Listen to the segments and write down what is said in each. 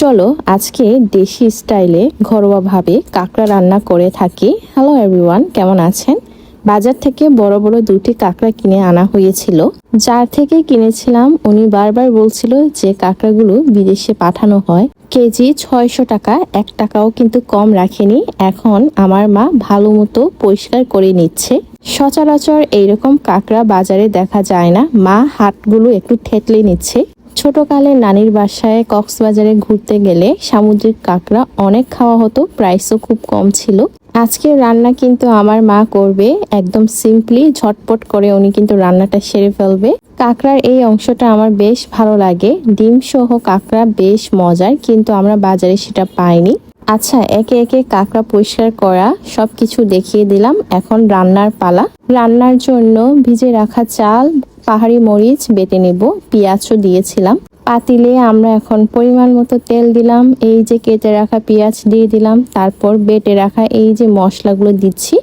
চলো, আজকে দেশি স্টাইলে ঘরোয়াভাবে কাঁকড়া রান্না করে থাকি। হ্যালো এভরিওয়ান কেমন আছেন? বাজার থেকে বড় বড় দুটি কাঁকড়া কিনে আনা হয়েছিল। যার থেকে কিনেছিলাম, উনি বারবার বলছিল যে কাঁকড়াগুলো বিদেশে পাঠানো হয়। কেজি ছয়শো টাকা, এক টাকাও কিন্তু কম রাখেনি। এখন আমার মা ভালো মতো পরিষ্কার করে নিচ্ছে। সচরাচর এইরকম কাঁকড়া বাজারে দেখা যায় না। মা হাটগুলো একটু ঠেতলে নিচ্ছে। ছোটকালে নানির বাসায় কক্সবাজারে ঘুরতে গেলে সামুদ্রিক কাঁকড়া অনেক খাওয়া হতো, প্রাইসও খুব কম ছিল। আজকের রান্না কিন্তু আমার মা করবে, একদম সিম্পলি ঝটপট করে উনি কিন্তু রান্নাটা সেরে ফেলবে। কাঁকড়ার এই অংশটা আমার বেশ ভালো লাগে, ডিম সহ কাঁকড়া বেশ মজার, কিন্তু আমরা বাজারে সেটা পাইনি। আচ্ছা একে একে কাঁকড়া পরিষ্কার করা সব কিছু দেখিয়ে দিলাম, এখন রান্নার পালা। রান্নার জন্য ভিজে রাখা চাল পাহাড়ি মরিচ বেটে নেব পেঁয়াজও দিয়েছিলাম। পাতিলে আমরা এখন পরিমাণ মতো তেল দিলাম, এই যে কেটে রাখা পেঁয়াজ দিয়ে দিলাম, তারপর বেটে রাখা এই যে মশলাগুলো দিচ্ছি।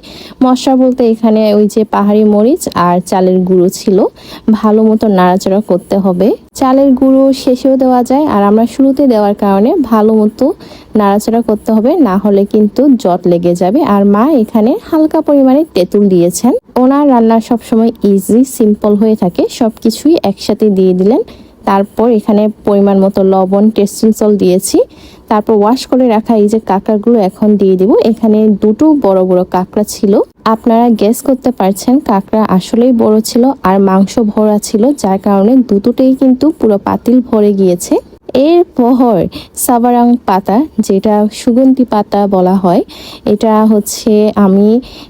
মশলা বলতে এখানে ওই যে পাহাড়ি মরিচ আর চালের গুঁড়ো ছিল, ভালো মতো নাড়াচাড়া করতে হবে। চালের গুঁড়ো শেষেও দেওয়া যায় আর আমরা শুরুতে দেওয়ার কারণে ভালো মতো নাড়াচাড়া করতে হবে, না হলে কিন্তু জট লেগে যাবে। আর মা এখানে হালকা পরিমাণে তেঁতুল দিয়েছেন। ওনার রান্না সবসময় ইজি সিম্পল হয়ে থাকে। সব কিছুই একসাথে দিয়ে দিলেন। তারপর এখানে পরিমাণ মতো লবণ টেস্টিং সল দিয়েছি। তারপর ওয়াশ করে রাখা এই যে কাঁকড়াগুলো এখন দিয়ে দিব। এখানে দুটো বড় বড় কাঁকড়া ছিল। আপনারা গ্যাস করতে পারছেন কাঁকড়া আসলেই বড় ছিল আর মাংস ভরা ছিল, যার কারণে দুটোতেই কিন্তু পুরো পাতিল ভরে গিয়েছে। এরপর সাবারাং পাতা, যেটা সুগন্ধি পাতা বলা হয়। এটা হচ্ছে আমি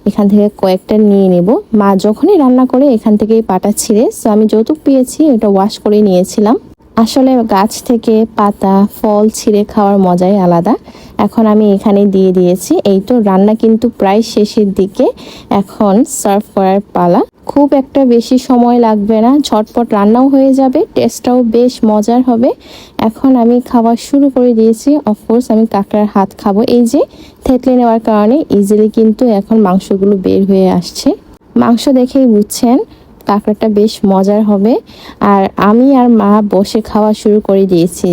এখান থেকে কয়েকটা নিয়ে নেব। মা যখনই রান্না করে এখান থেকে পাটা ছিঁড়ে সো আমি যৌতুক পেয়েছি, এটা ওয়াশ করে নিয়েছিলাম। আসলে গাছ থেকে পাতা, ফল ছিঁড়ে খাওয়ার মজাই আলাদা। এখন আমি এখানে দিয়ে দিয়েছি। এই তো রান্না কিন্তু প্রায় শেষের দিকে। এখন সার্ভ করার পালা। খুব একটা বেশি সময় লাগবে না। ঝটপট রান্নাও হয়ে যাবে টেস্টটাও বেশ মজার হবে। এখন আমি খাওয়া শুরু করে দিয়েছি। অফকোর্স আমি কাঁকড়ার হাত খাব। এই যে থেতলে নেওয়ার কারণে ইজিলি কিন্তু এখন মাংসগুলো বের হয়ে আসছে। মাংস দেখেই বুঝছেন কাঁকড়াটা বেশ মজার হবে। আর আমি আর মা বসে খাওয়া শুরু করে দিয়েছি।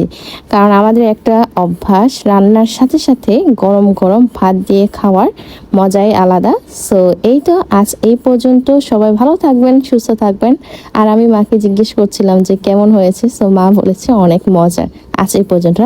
কারণ আমাদের একটা অভ্যাস, রান্নার সাথে সাথে গরম গরম ভাত দিয়ে খাওয়ার মজাই আলাদা। সো এই তো আজ এই পর্যন্ত। সবাই ভালো থাকবেন, সুস্থ থাকবেন। আর আমি মাকে জিজ্ঞেস করছিলাম যে কেমন হয়েছে? সো মা বলেছে অনেক মজার। আজ এই পর্যন্ত